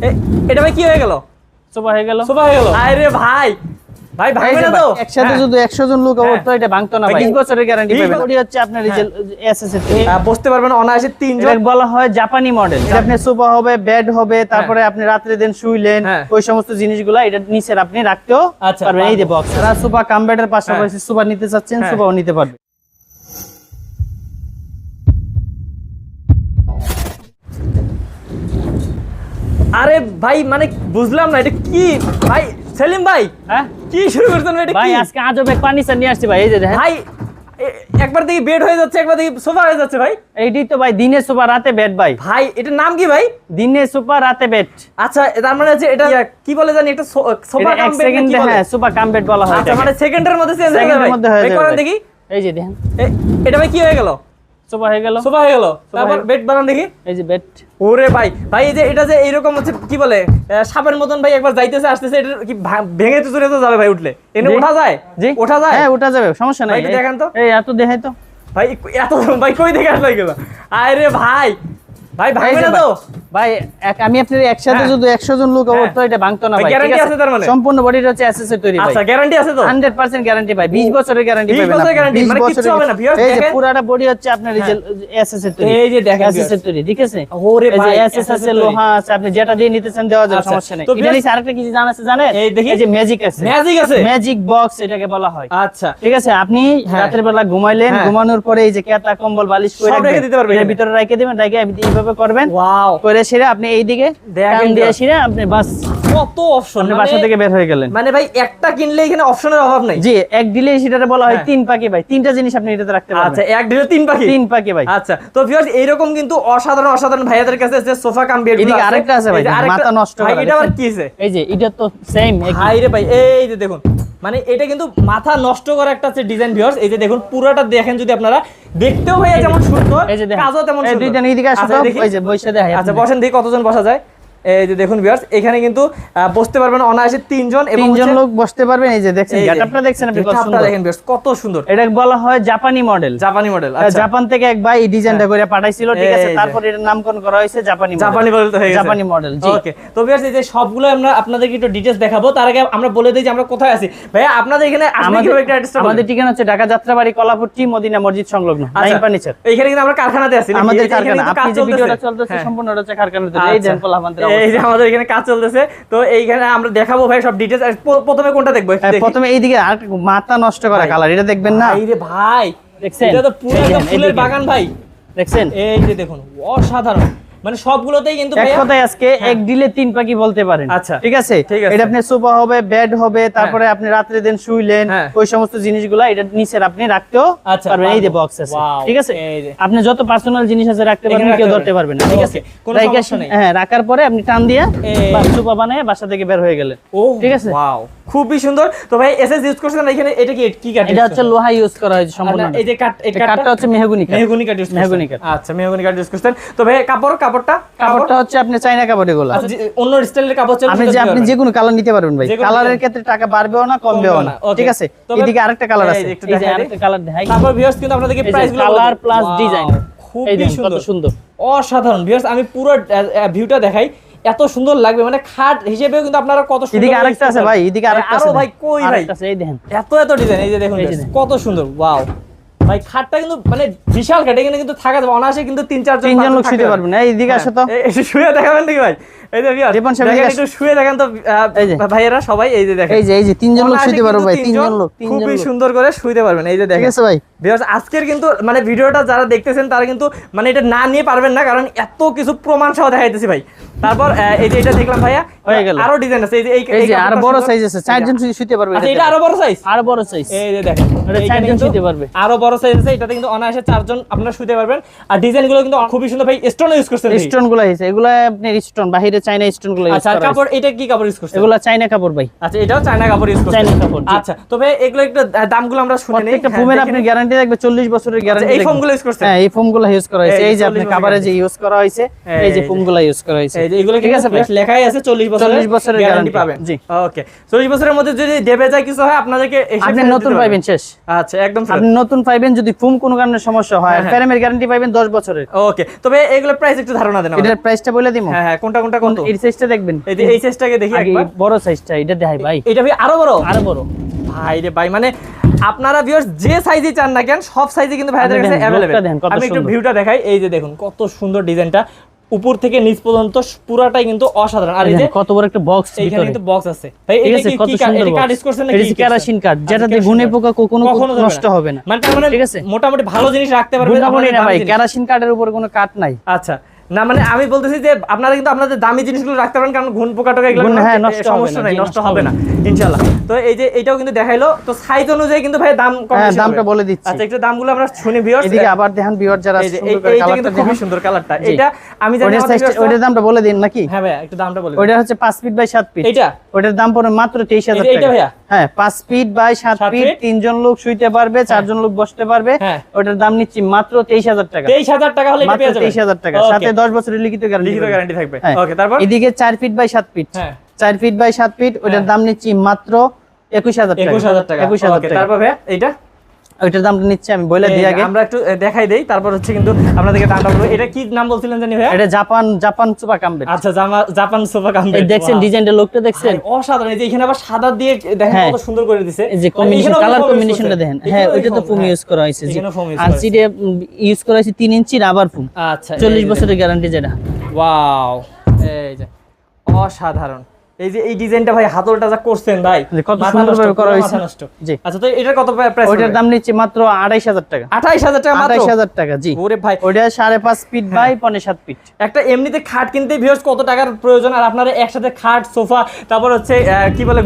এ- এটা ভাই কি হয়ে গেল? সোফা হয়ে গেল। সোফা হয়ে গেল? আরে ভাই। ভাই ভাঙবে না তো? একসাথে হ্যাঁ। যদি একশো জন লোক হ্যাঁ। এটা ভাঙতো না ভাই, ভাই। 20 বছরের গ্যারান্টি পাবেন ওটি হচ্ছে আপনার এসএস এর বসতে পারবেন অনায়াসে তিনজন এটা বলা হয় জাপানি মডেল এটা আপনি সোফা হবে বেড হবে তারপরে আপনি রাত্রে দিন শুইলেন হ্যাঁ। ওই সমস্ত জিনিসগুলো এটা নিচের আপনি রাখতেও আচ্ছা, পারবেন। এই যে বক্স সোফা কাম বেডের পাশাপাশি সোফা নিতে চাচ্ছেন হ্যাঁ। সোফাও নিতে পারবেন আরে ভাই মানে বুঝলাম না এটা কি? ভাই সেলিম ভাই হ্যাঁ? কি শুরু করছেন এটা ভাই কি? আজকে আজব এক ফার্নিচার নিয়ে আসছি ভাই এই যে দেখেন। ভাই একবার দেখি বেড হয়ে যাচ্ছে একবার দেখি সোফা হয়ে যাচ্ছে ভাই। এইটি তো ভাই দিনে সোফা রাতে বেড ভাই। ভাই এটার নাম কি ভাই? দিনে সোফা রাতে বেড আচ্ছা তার মানে হচ্ছে এটা কি বলে জানি একটা সোফা এটা এক সেকেন্ডে হ্যাঁ সোফা কাম বেড বলা হয় আচ্ছা মানে সেকেন্ডের মধ্যে চেঞ্জ হয়ে যাবে সেকেন্ডের মধ্যে হয়ে ভাই। দেখি। এই যে দেখেন। এটা ভাই কি হয়ে গেল? সোফা হয়ে গেল। সোফা হয়ে গেল। তারপর বেড বানান দেখি। এই যে বেড ওরে ভাই ভাই এই যে এটা যে এইরকম হচ্ছে কি বলে সাপের মতন ভাই একবার যাইতেছে আসতেছে এটা কি ভেঙে তো চলে তো যাবে ভাই উঠলে। এনে। ওঠা যায়? জি। ওঠা যায়? হ্যাঁ ওঠা যাবে সমস্যা নাই। দেখান তো। এই এত দেখাই তো। ভাই এত ভাই কই দেখে আসলো এগুলো? আরে ভাই ভাই ভাঙবে না তো? ভাই- আমি আপনার একসাথে হ্যাঁ। যদি একশো জন লোক হ্যাঁ। এটা ভাঙতো না ভাই, guarantee আছে? তার মানে? সম্পূর্ণ বডিটা হচ্ছে এসএস এর তৈরি ভাই। আচ্ছা গ্যারান্টি আছে তো? হান্ড্রেড পার্সেন্ট গ্যারান্টি ভাই বিশ বছরের গ্যারান্টি 20 বছরের 20 মানে বছরের- হবে না, viewers এই যে পুরাটা বডি হচ্ছে আপনার এই যে এসএস এর তৈরি। এই যে দেখেন এসএস এর তৈরি ঠিক আছে? ওরে ভাই, এসএস SS আছে লোহা আছে আপনি যেটা দিয়ে নিতে চান দেওয়া যাবে আচ্ছা, সমস্যা নেই। এটা নিচে আরেকটা কিছু জানা আছে জানেন? এই দেখি। এই যে ম্যাজিক আছে। ম্যাজিক আছে? ম্যাজিক বক্স এটাকে বলা হয়। আচ্ছা। ঠিক আছে? আপনি হ্যাঁ। রাতের বেলা ঘুমাইলেন হ্যাঁ। ঘুমানোর পরে এই যে কেতা কম্বল বালিশ করে রাখবেন। এর ভিতরে রেখে দিবেন রেখে আপনি এইভাবে করবেন। ওয়াও করে সেরে আপনি এইদিকে টান দিয়ে। আপনি বাস কত অপশন আপনি বাসা থেকে বের হয়ে গেলেন। মানে ভাই একটা কিনলে এখানে অপশনের অভাব নাই। জি এক দিলে সেটাতে বলা হয় হ্যাঁ। তিন পাখি ভাই। তিনটা জিনিস আপনি এটাতে রাখতে আচ্ছা এক ঢেলে তিন পাখি? তিন পাখি ভাই। আচ্ছা তো ভিউয়ার্স এইরকম কিন্তু অসাধারণ অসাধারণ ভাইয়াদের কাছে যে সোফা কাম বেড এদিকে আরেকটা আছে ভাই, মাথা নষ্ট ভাই এটা আবার কি আছে এই যে এটা তো সেম ভাই রে ভাই এই যে দেখুন। মানে এটা কিন্তু মাথা নষ্ট করা একটা আছে ডিজাইন ভিউয়ার্স এই যে দেখুন পুরোটা দেখেন যদি আপনারা। দেখতেও ভাইয়া যেমন সুন্দর এই যে কাজও তেমন এই সুন্দর। দুইটা এইদিকে আসো এই। ওই যে বসে দেখাই আচ্ছা বসেন দেখি কতজন বসা যায়। এই যে দেখুন ভিউয়ার্স এখানে কিন্তু বসতে পারবেন অনায়াসে তিনজন এবং তিনজন লোক বসতে পারবেন এই যে দেখছেন যে, দেখছেন আপনি কত সুন্দর? দেখেন viewers, কত সুন্দর। এটা বলা হয় জাপানি মডেল জাপানি মডেল আচ্ছা। জাপান থেকে এক ভাই এই ডিজাইনটা করে পাঠাইছিল ঠিক আছে তারপর এটার নামকরণ করা হয়েছে জাপানি model। জাপানি মডেল তো হয়ে গেছে। জাপানি মডেল জি। ওকে তো ভিউয়ার্স এই যে সবগুলো আমরা আপনাদেরকে একটু ডিটেইলস দেখাবো তার আগে আমরা বলে দিই যে আমরা কোথায় আছি। ভাইয়া আপনাদের এখানে আসলে আমাদের কীভাবে একটা অ্যাড্রেসটা আমাদের ঠিকানা হচ্ছে ঢাকা যাত্রাবাড়ি কলাপুর টি মদিনা মসজিদ সংলগ্ন নাইম ফার্নিচার এইখানে কিন্তু আমরা কারখানাতে আছি আমাদের কারখানা আপনি যে ভিডিওটা চলতেছে। হ্যাঁ। সম্পূর্ণ হচ্ছে কারখানাতে। এই আচ্ছা। দেন পোলাপান্তের এই যে আমাদের এখানে কাজ চলতেছে তো এইখানে আমরা দেখাবো ভাই সব ডিটেইলস প্রথমে কোনটা দেখব? প্রথমে এইদিকে আর মাথা নষ্ট করা কালার এটা দেখবেন না? এই রে ভাই দেখছেন? এটা তো পুরো ফুলের বাগান ভাই। দেখছেন? এই যে দেখুন অসাধারণ। মানে সবগুলোতেই কিন্তু এক কথায় আজকে এক ডিলে তিন পাখি বলতে পারেন। আচ্ছা। ঠিক আছে? এটা আপনি সোফা হবে বেড হবে তারপরে আপনি রাত্রে দিন শুইলেন হ্যাঁ। ওই সমস্ত জিনিসগুলা এটা নিচে আপনি রাখতেও আচ্ছা, পারবেন। এই যে বক্স আছে। ঠিক আছে? আপনি যত পার্সোনাল জিনিস আছে রাখতে পারবেন কেউ ধরতে পারবেন। না। ঠিক আছে? কোনো সমস্যা নেই। হ্যাঁ রাখার পরে আপনি টান দিয়ে সোফা বানায় বাসা থেকে বের হয়ে গেলেন। ঠিক আছে? ওয়াও খুবই সুন্দর। তো ভাই এসএস ইউজ করছেন এখানে এটা কি কি কাঠ এটা হচ্ছে লোহা ইউজ করা হয়েছে সম্পূর্ণ এই যে কাঠ এই কাঠটা হচ্ছে মেহগুনি কাঠ মেহগনি কাঠ ইউজ মেহগনি কাঠ। আচ্ছা মেহগনি কাঠ ইউজ করছেন। তো ভাই কাপড় কাপড়টা? কাপড়টা হচ্ছে আপনি চাইনা কাপড় এগুলো। অন্য স্টাইলের কাপড় চলবে আপনি যে আপনি যে কোনো কালার নিতে পারবেন ভাই। কালারের ক্ষেত্রে টাকা বাড়বেও না কমবেও কমবেও না। না, ঠিক আছে? এদিকে আরেকটা কালার আছে। এই যে আরেকটা কালার দেখাই। তারপর ভিউয়ার্স কিন্তু আপনাদেরকে প্রাইস কালার প্লাস ডিজাইন খুবই সুন্দর কত সুন্দর। অসাধারণ। ভিউয়ার্স আমি পুরো ভিউটা দেখাই। এত সুন্দর লাগবে। মানে খাট হিসেবেও কিন্তু আপনারা কত সুন্দর এদিকে আরেকটা আছে ভাই এদিকে আরেকটা আরও আছে ভাই কই ভাই? এই দেখেন। এত এত ডিজাইন এই যে দেখেন। কত সুন্দর। ওয়াও ভাই খাটটা কিন্তু মানে বিশাল খাট এখানে কিন্তু থাকা যাবে অনায়াসে কিন্তু তিন চারজন তিনজন পাঁচজন লোক শুতে পারবেন না এইদিকে আসো তো। হ্যাঁ, শুয়ে দেখাবেন নাকি ভাই? এই যে ভিউয়ার রিপন সাহেব, একটু শুয়ে দেখেন তো। ভাইয়েরা সবাই এই যে দেখেন। এই যে এই যে তিনজন লোক শুতে পারব ভাই তিনজন লোক তিনজন খুবই সুন্দর করে শুইতে পারবেন এই যে ঠিক আছে ভাই। বিকজ আজকের কিন্তু মানে ভিডিওটা যারা দেখতেছেন তারা কিন্তু মানে এটা না নিয়ে পারবেন না কারণ এত কিছু প্রমাণ সহ দেখাইতেছি ভাই। তারপর এই যে এটা দেখলাম ভাইয়া হয়ে গেল। আরও ডিজাইন আছে এই যে এই যে আরও বড় সাইজ আছে চারজন শুতে পারবে আচ্ছা এটা আরও বড় সাইজ আরও বড় সাইজ এই যে দেখেন। এটা এইখানে চারজন কিন্তু শুতে পারবে। আরও বড় সাইজ আছে এটাতে কিন্তু অনায়াসে চারজন আপনারা শুতে পারবেন। আর ডিজাইনগুলো কিন্তু খুবই সুন্দর। ভাই স্টোন ইউজ করছেন স্টোনগুলো হয়েছে এগুলা আপনি স্টোন বাহিরে চাইনা স্টোনগুলো আচ্ছা কাপড় এটা কি কাপড় ইউজ করছেন? এগুলা চাইনা কাপড় ভাই। আচ্ছা এটাও চায়না কাপড় ইউজ করছেন। চায়না কাপড়, জি। তবে এগুলো একটু দামগুলো আমরা শুনে নেই। প্রত্যেকটা ফোমের আপনি গ্যারান্টি থাকবে 40 বছরের গ্যারান্টি এই ফোমগুলো ইউজ করছেন? হ্যাঁ এই ফোমগুলো ইউজ করা হয়েছে। এই এই যে 40 আপনি কাভারে যে ইউজ করা হয়েছে এই যে এই গুলো ইউজ করা হয়েছে। এই যে এগুলো ঠিক আছে লেখাই আছে 40 বছরের 40 বছরের গ্যারান্টি পাবেন। জি। ওকে 40 বছরের মধ্যে যদি দেবে যায় কিছু হয় আপনাদেরকে আপনি নতুন দিতে পাইবেন শেষ। আচ্ছা একদম আপনি নতুন পাইবেন যদি ফুম কোনো কারণে সমস্যা হয় হ্যাঁ। ফ্রেমের গ্যারান্টি পাইবেন 10 বছরের। ওকে তবে এগুলো প্রাইস একটু ধারণা দেন। এটার প্রাইসটা বলে দিমু। হ্যাঁ হ্যাঁ কোনটা কোনটা কত? এই সাইজটা দেখবেন। এই এই সাইজটাকে দেখি একবার। বড় সাইজটা এটা দেখাই ভাই। এটা ভাই আরও বড়? আরও বড়। ভাই রে ভাই মানে আপনারা ভিউয়ার্স যে সাইজে চান না কেন সব সাইজে কিন্তু ভাইদের কাছে কত আমি একটু ভিউটা দেখাই এই যে দেখুন কত সুন্দর ডিজাইনটা উপর থেকে নিচ পর্যন্ত পুরাটাই কিন্তু অসাধারণ। আর এই যে কত বড় একটা বক্স এখানে কিন্তু বক্স আছে। ভাই এটা কি কি কার্ড এটা কার্ড করছেন নাকি এটা কেরাসিন কার্ড যেটা দিয়ে গুনে পোকা কোনো নষ্ট হবে না। মানে মানে ঠিক আছে? মোটামুটি ভালো জিনিস রাখতে পারবেন না ভাই। কেরাসিন কার্ডের উপরে কোনো কাট নাই। আচ্ছা। না মানে আমি বলতেছি যে আপনারা কিন্তু আপনাদের দামি জিনিসগুলো রাখতে পারেন কারণ ঘুন পোকা টোকা এগুলো হ্যাঁ, নষ্ট সমস্যা নাই নষ্ট হবে না ইনশাআল্লাহ তো এই যে এটাও কিন্তু দেখাইলো তো সাইজ অনুযায়ী কিন্তু ভাই দাম কম হ্যাঁ দামটা বলে দিচ্ছি। আচ্ছা একটু দামগুলো আমরা শুনি ভিউয়ার্স এদিকে আবার দেখেন বিয়ার যারা সুন্দর করে কালারটা দেখেন। সুন্দর কালারটা এটা আমি জানি ওইটার দামটা বলে দিন নাকি? হ্যাঁ ভাই একটু দামটা বলে। ওইটা হচ্ছে 5 ফিট বাই 7 ফিট এইটা? ওইটার দাম পড়ে মাত্র 23000 এইটা টাকা। ভাইয়া? হ্যাঁ 5 ফিট বাই 7 সাত ফিট? তিনজন লোক শুইতে পারবে চারজন লোক বসতে পারবে। হ্যাঁ। ওইটার দাম নিচ্ছি মাত্র 23000 টাকা। 23000 টাকা হলে এটা পেয়ে যাবেন। 23000 টাকা। সাথে 10 বছরের লিখিত গ্যারান্টি লিখিত গ্যারান্টি থাকবে। হ্যাঁ। ওকে তারপর? এদিকে 4 ফিট বাই 7 ফিট হ্যাঁ। 4 ফিট বাই 7 ফিট ওইটার হ্যাঁ। দাম নিচ্ছি মাত্র 21000 টাকা। 21000 টাকা। 21000 ওকে টাকা। তারপর এইটা? ওইটার দামটা নিচ্ছি আমি বলে দিই আগে। আমরা একটু দেখাই দেই তারপর হচ্ছে কিন্তু আপনাদেরকে দামটা বলব। এটা কি নাম বলছিলেন জানি ভাই এটা জাপান জাপান কাম্বেট আচ্ছা জাপান এই দেখছেন ডিজাইনটা লোকটা দেখছেন? অসাধারণ। এই যে এখানে আবার সাদা দিয়ে দেখেন হ্যাঁ। কত সুন্দর করে দিছে। এই যে কম্বিনেশন কালার কম্বিনেশনটা দেখেন। হ্যাঁ ওইটা তো ফুম। ইউজ করা হয়েছে। আর সিডে ইউজ করা হয়েছে 3 ইঞ্চির আবার ফুম আচ্ছা 40 বছরের গ্যারান্টি যেটা। ওয়াও এই যে অসাধারণ। এই যে এই ডিজাইনটা ভাই হাতলটা যা করছেন ভাই কত সুন্দরভাবে করা হয়েছে। জি। আচ্ছা তো এটার কত প্রাইস ওইটার দাম নিচ্ছে মাত্র 28000 টাকা। 28000 টাকা মাত্র? 28000 টাকা জি। ওরে ভাই। ওইটা 5.5 ফিট বাই 5.5 ফিট একটা এমনিতে খাট কিনতে ভিউয়ার্স কত টাকার প্রয়োজন? আর আপনারা একসাথে খাট সোফা তারপর হচ্ছে কি বলে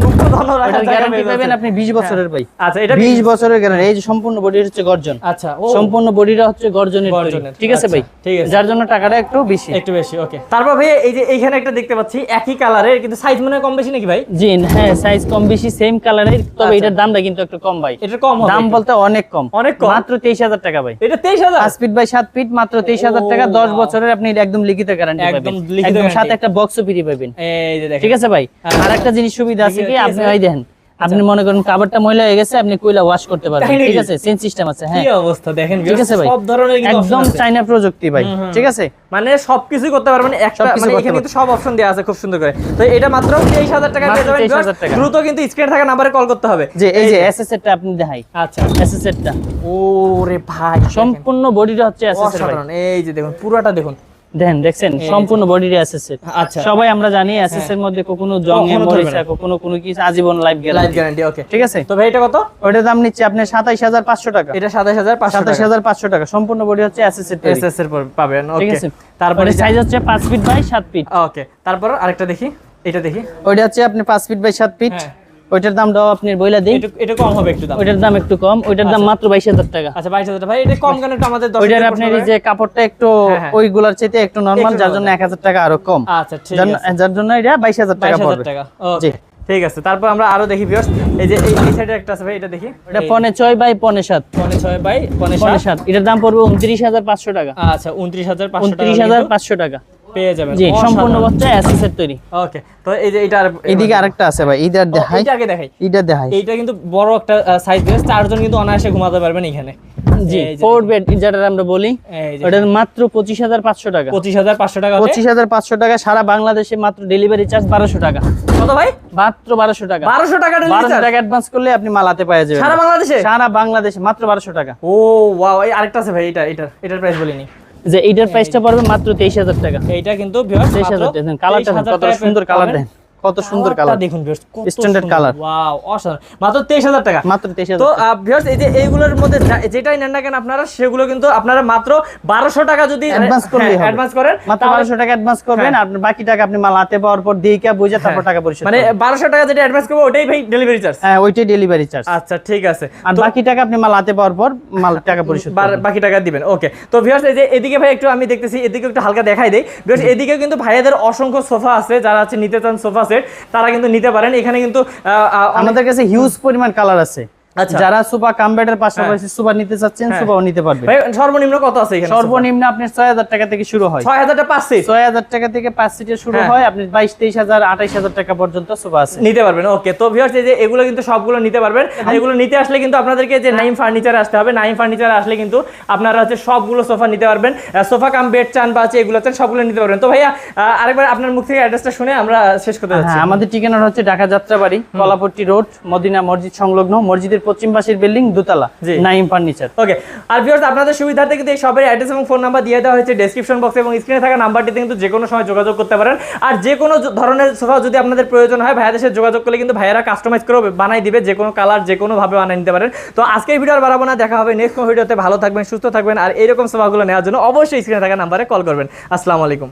রাখার ওটার গ্যারান্টি পাবেন আপনি 20 বছরের ভাই। আচ্ছা এটা 20 বছরের গ্যারান্টি এই যে সম্পূর্ণ বডি হচ্ছে গর্জন। আচ্ছা সম্পূর্ণ বডিটা হচ্ছে গর্জনের তৈরি। ঠিক আছে আচ্ছা, ভাই? ঠিক আছে। যার জন্য টাকাটা একটু বেশি। একটু বেশি ওকে তারপর ভাই এই যে এইখানে একটা দেখতে পাচ্ছি একই কালারের কিন্তু সাইজ মনে কম বেশি নাকি ভাই? জি হ্যাঁ সাইজ কম বেশি সেম কালারের তবে আচ্ছা। এটার দামটা কিন্তু একটু কম ভাই। এটা কম দাম বলতে অনেক কম। অনেক কম? মাত্র 23000 টাকা ভাই। এটা 23000 5 ফিট বাই 7 ফিট মাত্র তেইশ হাজার টাকা ও, দশ wow. বছরের আপনি একদম লিখিত গ্যারান্টি একদম পাবেন। লিখিত একদম guarantee। সাথে একটা বক্সও ফ্রি পাবেন। এই যে দেখেন। ঠিক আছে ভাই? আরেকটা আর একটা জিনিস সুবিধা আছে কি? আপনি? ওই দেখেন আপনি মনে করেন কাভারটা ময়লা হয়ে গেছে আপনি কইলা ওয়াশ করতে পারবেন। ঠিক আছে সেন সিস্টেম আছে হ্যাঁ। কি অবস্থা দেখেন ঠিক আছে ভাই। সব ধরনের কিন্তু একদম চাইনা প্রযুক্তি ভাই। ঠিক আছে? মানে সবকিছু করতে পারবেন একটা মানে এখানে কিন্তু সব অপশন দেওয়া আছে খুব সুন্দর করে। তো এটা মাত্র 23000 টাকা পেয়ে মাত্র যাবেন 23,000 টাকা। দ্রুত কিন্তু স্ক্রিনে থাকা নাম্বারে কল করতে হবে। যে এই যে এসএস টা আপনি দেখাই। আচ্ছা। এসএস টা ওরে ভাই। সম্পূর্ণ বডিটা হচ্ছে এসএস এর ভাই এই যে দেখুন পুরোটা দেখুন। দেখেন দেখছেন? সম্পূর্ণ আচ্ছা। সবাই আমরা জানি এর মধ্যে জঙ্গে কখনো মরিচা কোনো কিছু আজীবন লাইফ গ্যারান্টি ওকে ঠিক আছে? তো ভাই এটা কত? ওইটার দাম নিচ্ছে আপনি সাতাইশ হাজার পাঁচশো টাকা। এটা 27500 সাতাশ টাকা। হাজার পাঁচশো টাকা। সম্পূর্ণ বডি হচ্ছে। এসএস পর পাবেন ঠিক আছে? তারপরে সাইজ হচ্ছে পাঁচ ফিট বাই সাত ফিট ওকে তারপর আরেকটা দেখি। এটা দেখি। ওইটা হচ্ছে আপনি পাঁচ ফিট বাই সাত ফিট। ওইটার দামটাও আপনি বইলা দিই। এটা এটা কম হবে একটু দাম। ওইটার দাম একটু কম। ওইটার দাম মাত্র বাইশ হাজার টাকা। আচ্ছা 22000 টাকা। ভাই এটা কম কেন একটু আমাদের ওইটার আপনার এই যে কাপড়টা একটু হ্যাঁ, হ্যাঁ। ওইগুলার চাইতে একটু নর্মাল যার জন্য এক হাজার টাকা আরও কম। আচ্ছা ঠিক যার- আছে। যার জন্য এটা বাইশ হাজার টাকা 22000 পড়বে। টাকা। জি। ঠিক আছে। তারপর আমরা আরও দেখি ভিউয়ার্স এই যে এই সাইডে একটা আছে ভাই এটা দেখি। ওটা পনে ছয় বাই পনে সাত। পনে ছয় বাই পনে পনে সাত। সাত এটার দাম পড়বে উনত্রিশ হাজার পাঁচশো টাকা। আচ্ছা 29500 টাকা উনত্রিশ হাজার পাঁচশো টাকা। পেয়ে যাবেন। জি সম্পূর্ণ তৈরি। ওকে তো এই যে এটা আর এইদিকে আরেকটা আছে ভাই দেখাই। আগে দেখাই। এইটা দেখাই। এইটা কিন্তু বড় একটা সাইজ চারজন কিন্তু অনায়াসে ঘুমাতে পারবেন এখানে। জি ফোর বেড যেটা আমরা বলি। মাত্র পঁচিশ হাজার পাঁচশো টাকা। পঁচিশ হাজার পাঁচশো টাকা পঁচিশ হাজার পাঁচশো টাকা সারা বাংলাদেশে মাত্র ডেলিভারি চার্জ বারোশো টাকা। কত ভাই? মাত্র বারোশো টাকা। বারোশো টাকা বারোশো টাকা অ্যাডভান্স করলে আপনি মালাতে পাওয়া যাবে সারা বাংলাদেশে? সারা বাংলাদেশে মাত্র বারোশো টাকা। ও ওয়াও আরেকটা আছে ভাই এটা এটার এটার প্রাইস বলিনি। যে এইটার প্রাইসটা পড়বে মাত্র তেইশ হাজার টাকা। এইটা কিন্তু তেইশ হাজার কালারটা কত সুন্দর কালার দেন। কত সুন্দর কালার। দেখুন। ওয়াও অসাধারণ মাত্র 23000 টাকা। মাত্র তো ভিউয়ার্স এই যে এইগুলোর মধ্যে যেটাই নেন না কেন আপনারা সেগুলো কিন্তু আপনারা মাত্র 1200 টাকা যদি অ্যাডভান্স করলেই অ্যাডভান্স করেন মাত্র তাহলে- বারোশো টাকা অ্যাডভান্স করবেন আর বাকি টাকা আপনি মাল হাতে পাওয়ার পর দিয়ে বুঝে তারপর টাকা পরিশোধ মানে 1200 টাকা যেটা অ্যাডভান্স করব ওটাই ভাই ডেলিভারি চার্জ হ্যাঁ ওইটাই ডেলিভারি চার্জ আচ্ছা ঠিক আছে। আর বাকি টাকা আপনি মাল হাতে পাওয়ার পর মাল টাকা পরিশোধ বাকি টাকা দিবেন ওকে তো ভিউয়ার্স এই যে এদিকে ভাই একটু আমি দেখতেছি এদিকে একটু হালকা দেখাই দেই। ভিউয়ার্স এদিকে কিন্তু ভাইয়াদের অসংখ্য সোফা আছে যারা আছে নিতে চান সোফা সেট তারা কিন্তু নিতে পারেন এখানে কিন্তু আমাদের কাছে হিউজ পরিমাণ কালার আছে। যারা সোফা কাম বেডের পাশাপাশি সোফা নিতে চাচ্ছেন হ্যাঁ। সোফাও নিতে পারবে। সর্বনিম্ন কত আছে এখানে সর্বনিম্ন ছয় হাজার টাকা থেকে শুরু হয়। পাঁচ সিট ছয় হাজার টাকা থেকে পাঁচ শুরু হ্যাঁ। হয়। আপনি টাকা পর্যন্ত সোফা আছে। নিতে পারবেন ওকে তো ভিউয়ার্স এই যে এগুলো কিন্তু সবগুলো নিতে পারবেন। আর এগুলো নিতে আসলে কিন্তু আপনাদেরকে যে নাইম ফার্নিচারে আসতে হবে নাইম ফার্নিচারে আসলে কিন্তু আপনারা হচ্ছে সবগুলো সোফা নিতে পারবেন। সোফা কাম বেড চান বা হচ্ছে এগুলো চান সবগুলো নিতে পারবেন। তো ভাইয়া আরেকবার আপনার মুখ থেকে অ্যাড্রেসটা শুনে আমরা শেষ করতে যাচ্ছি। হ্যাঁ আমাদের ঠিকানা হচ্ছে ঢাকা যাত্রাবাড়ি কলাপট্টি রোড মদিনা মসজিদ সংলগ্ন মসজিদের পশ্চিম পাশের বিল্ডিং দোতলা। নাইম ফার্নিচার। ওকে আর ভিউয়ার্স আপনাদের সুবিধার্থে কিন্তু এই সবের অ্যাড্রেস এবং ফোন নাম্বার দিয়ে দেওয়া হয়েছে ডেসক্রিপশন বক্সে এবং স্ক্রিনে থাকা নাম্বারটিতে কিন্তু যে কোনো সময় যোগাযোগ করতে পারেন। আর যে কোনো ধরনের সোফা যদি আপনাদের প্রয়োজন হয় ভাইয়াদের সাথে যোগাযোগ করলে কিন্তু ভাইয়ারা কাস্টমাইজ করে বানাই দিবে যে কোনো কালার যে কোনো ভাবে বানিয়ে নিতে পারেন। তো আজকের ভিডিও আর বাড়াবো না দেখা হবে নেক্সট ভিডিওতে ভালো থাকবেন সুস্থ থাকবেন আর এরকম সোফাগুলো নেওয়ার জন্য অবশ্যই স্ক্রিনে থাকা নাম্বারে কল করবেন। আসসালামু আলাইকুম।